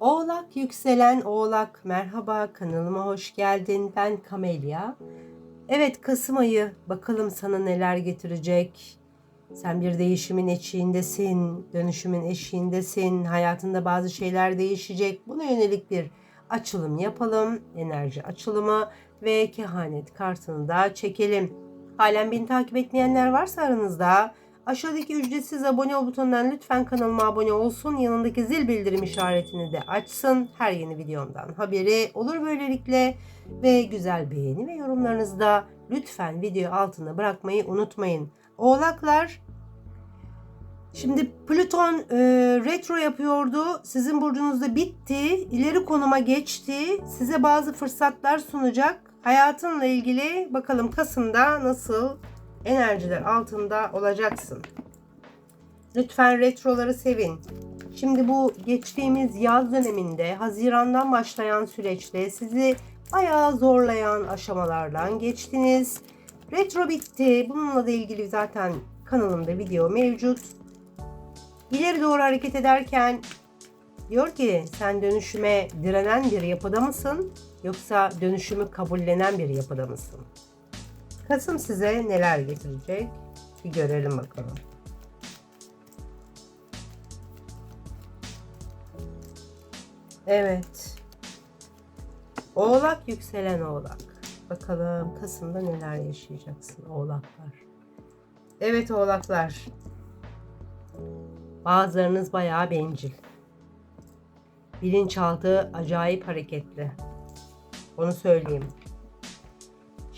Oğlak yükselen oğlak merhaba kanalıma hoş geldin ben Kamelya. Evet Kasım ayı bakalım sana neler getirecek. Sen bir değişimin eşiğindesin, dönüşümün eşiğindesin. Hayatında bazı şeyler değişecek. Buna yönelik bir açılım yapalım. Enerji açılımı ve kehanet kartını da çekelim. Halen beni takip etmeyenler varsa aranızda Aşağıdaki ücretsiz abone ol butonundan lütfen kanalıma abone olsun. Yanındaki zil bildirim işaretini de açsın. Her yeni videomdan haberi olur böylelikle. Ve güzel beğeni ve yorumlarınızı da lütfen video altına bırakmayı unutmayın. Oğlaklar Şimdi Plüton e, retro yapıyordu. Sizin burcunuzda bitti. İleri konuma geçti. Size bazı fırsatlar sunacak. Hayatınla ilgili bakalım Kasım'da nasıl enerjiler altında olacaksın. Lütfen retroları sevin. Şimdi bu geçtiğimiz yaz döneminde Haziran'dan başlayan süreçte sizi bayağı zorlayan aşamalardan geçtiniz. Retro bitti. Bununla da ilgili zaten kanalımda video mevcut. İleri doğru hareket ederken diyor ki sen dönüşüme direnen bir yapıda mısın yoksa dönüşümü kabullenen bir yapıda mısın? Kasım size neler getirecek? Bir görelim bakalım. Evet. Oğlak yükselen oğlak. Bakalım Kasım'da neler yaşayacaksın oğlaklar. Evet oğlaklar. Bazılarınız bayağı bencil. Bilinçaltı acayip hareketli. Onu söyleyeyim.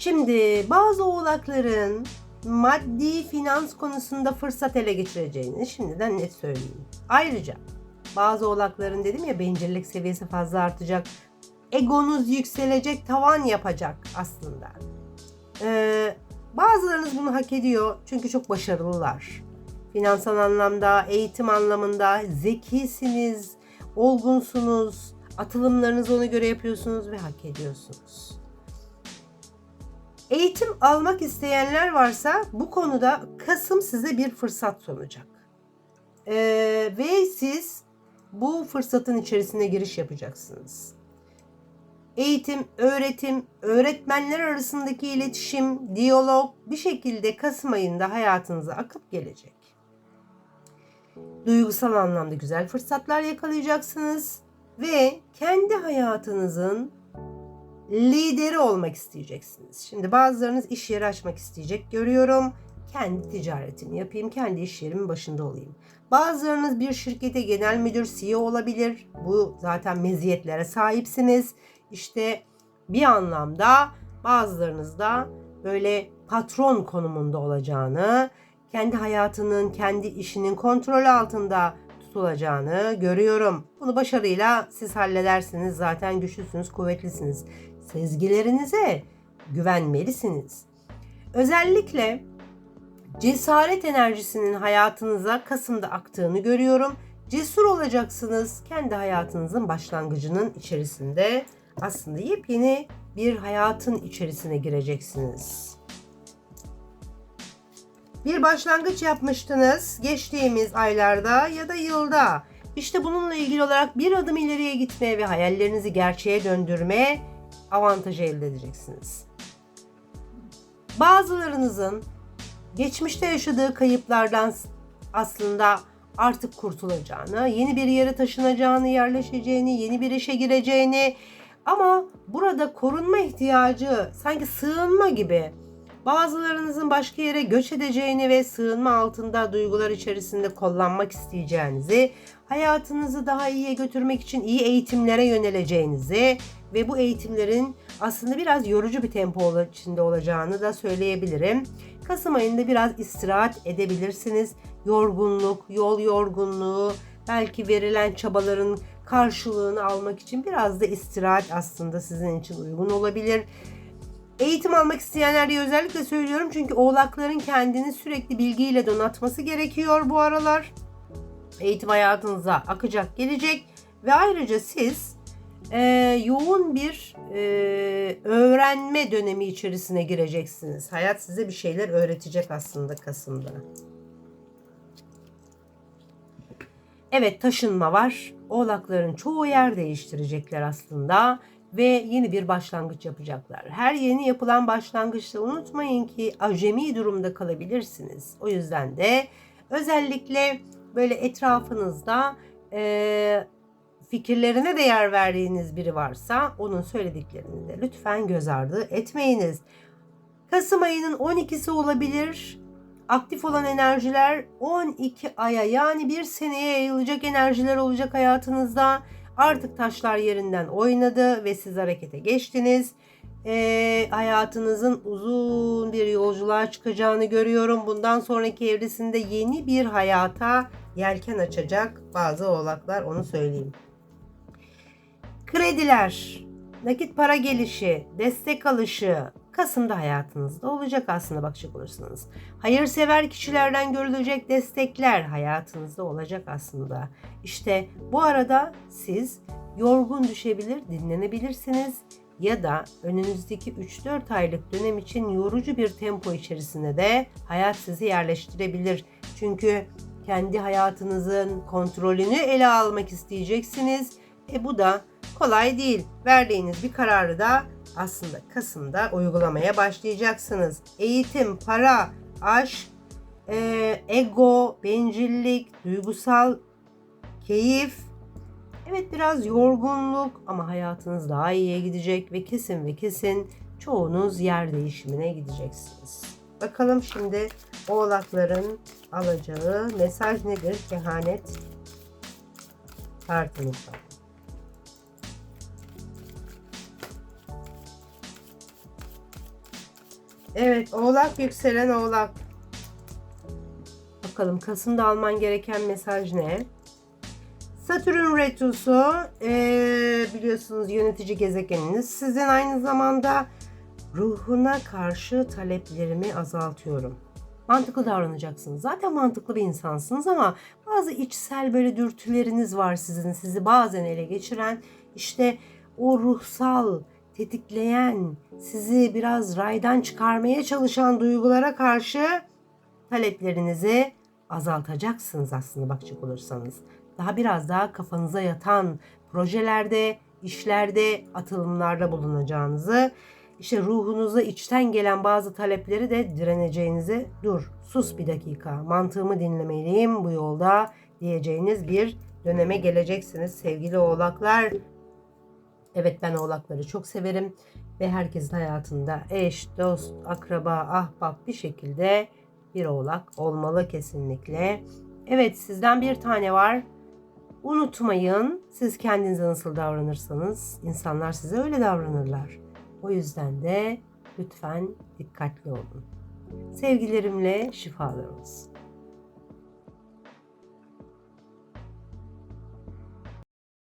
Şimdi bazı oğlakların maddi finans konusunda fırsat ele geçireceğini şimdiden net söyleyeyim. Ayrıca bazı oğlakların dedim ya bencillik seviyesi fazla artacak. Egonuz yükselecek, tavan yapacak aslında. Ee, bazılarınız bunu hak ediyor çünkü çok başarılılar. Finansal anlamda, eğitim anlamında zekisiniz, olgunsunuz, atılımlarınızı ona göre yapıyorsunuz ve hak ediyorsunuz. Eğitim almak isteyenler varsa bu konuda Kasım size bir fırsat sunacak. Ee, ve siz bu fırsatın içerisine giriş yapacaksınız. Eğitim, öğretim, öğretmenler arasındaki iletişim, diyalog bir şekilde Kasım ayında hayatınıza akıp gelecek. Duygusal anlamda güzel fırsatlar yakalayacaksınız ve kendi hayatınızın lideri olmak isteyeceksiniz. Şimdi bazılarınız iş yeri açmak isteyecek görüyorum. Kendi ticaretimi yapayım, kendi iş yerimin başında olayım. Bazılarınız bir şirkete genel müdür, CEO olabilir. Bu zaten meziyetlere sahipsiniz. İşte bir anlamda bazılarınız da böyle patron konumunda olacağını, kendi hayatının, kendi işinin kontrol altında tutulacağını görüyorum. Bunu başarıyla siz halledersiniz. Zaten güçlüsünüz, kuvvetlisiniz sezgilerinize güvenmelisiniz. Özellikle cesaret enerjisinin hayatınıza Kasım'da aktığını görüyorum. Cesur olacaksınız. Kendi hayatınızın başlangıcının içerisinde aslında yepyeni bir hayatın içerisine gireceksiniz. Bir başlangıç yapmıştınız geçtiğimiz aylarda ya da yılda. İşte bununla ilgili olarak bir adım ileriye gitme ve hayallerinizi gerçeğe döndürme avantajı elde edeceksiniz. Bazılarınızın geçmişte yaşadığı kayıplardan aslında artık kurtulacağını, yeni bir yere taşınacağını, yerleşeceğini, yeni bir işe gireceğini ama burada korunma ihtiyacı sanki sığınma gibi bazılarınızın başka yere göç edeceğini ve sığınma altında duygular içerisinde kullanmak isteyeceğinizi, hayatınızı daha iyiye götürmek için iyi eğitimlere yöneleceğinizi ve bu eğitimlerin aslında biraz yorucu bir tempo içinde olacağını da söyleyebilirim. Kasım ayında biraz istirahat edebilirsiniz. Yorgunluk, yol yorgunluğu, belki verilen çabaların karşılığını almak için biraz da istirahat aslında sizin için uygun olabilir. Eğitim almak isteyenler diye özellikle söylüyorum çünkü oğlakların kendini sürekli bilgiyle donatması gerekiyor bu aralar. Eğitim hayatınıza akacak gelecek ve ayrıca siz e, yoğun bir e, öğrenme dönemi içerisine gireceksiniz. Hayat size bir şeyler öğretecek aslında Kasım'da. Evet taşınma var. Oğlakların çoğu yer değiştirecekler aslında ve yeni bir başlangıç yapacaklar. Her yeni yapılan başlangıçta unutmayın ki acemi durumda kalabilirsiniz. O yüzden de özellikle böyle etrafınızda e, fikirlerine değer verdiğiniz biri varsa onun söylediklerini de lütfen göz ardı etmeyiniz. Kasım ayının 12'si olabilir. Aktif olan enerjiler 12 aya yani bir seneye yayılacak enerjiler olacak hayatınızda. Artık taşlar yerinden oynadı ve siz harekete geçtiniz. Ee, hayatınızın uzun bir yolculuğa çıkacağını görüyorum. Bundan sonraki evresinde yeni bir hayata yelken açacak bazı oğlaklar onu söyleyeyim. Krediler, nakit para gelişi, destek alışı Kasım'da hayatınızda olacak aslında bakacak olursanız. Hayırsever kişilerden görülecek destekler hayatınızda olacak aslında. İşte bu arada siz yorgun düşebilir, dinlenebilirsiniz ya da önünüzdeki 3-4 aylık dönem için yorucu bir tempo içerisinde de hayat sizi yerleştirebilir. Çünkü kendi hayatınızın kontrolünü ele almak isteyeceksiniz. E bu da kolay değil. Verdiğiniz bir kararı da aslında Kasım'da uygulamaya başlayacaksınız. Eğitim, para, aşk, e, ego, bencillik, duygusal keyif, evet biraz yorgunluk ama hayatınız daha iyiye gidecek ve kesin ve kesin çoğunuz yer değişimine gideceksiniz. Bakalım şimdi oğlakların alacağı mesaj nedir? Kehanet kartımızdan. Evet, Oğlak yükselen Oğlak. Bakalım Kasım'da alman gereken mesaj ne? Satürn retrosu ee, biliyorsunuz yönetici gezegeniniz. Sizin aynı zamanda ruhuna karşı taleplerimi azaltıyorum. Mantıklı davranacaksınız. Zaten mantıklı bir insansınız ama bazı içsel böyle dürtüleriniz var sizin. Sizi bazen ele geçiren işte o ruhsal tetikleyen, sizi biraz raydan çıkarmaya çalışan duygulara karşı taleplerinizi azaltacaksınız aslında bakacak olursanız. Daha biraz daha kafanıza yatan projelerde, işlerde, atılımlarda bulunacağınızı, işte ruhunuza içten gelen bazı talepleri de direneceğinizi dur, sus bir dakika, mantığımı dinlemeliyim bu yolda diyeceğiniz bir döneme geleceksiniz sevgili oğlaklar. Evet ben oğlakları çok severim ve herkesin hayatında eş, dost, akraba, ahbap bir şekilde bir oğlak olmalı kesinlikle. Evet sizden bir tane var. Unutmayın siz kendinize nasıl davranırsanız insanlar size öyle davranırlar. O yüzden de lütfen dikkatli olun. Sevgilerimle şifalar olsun.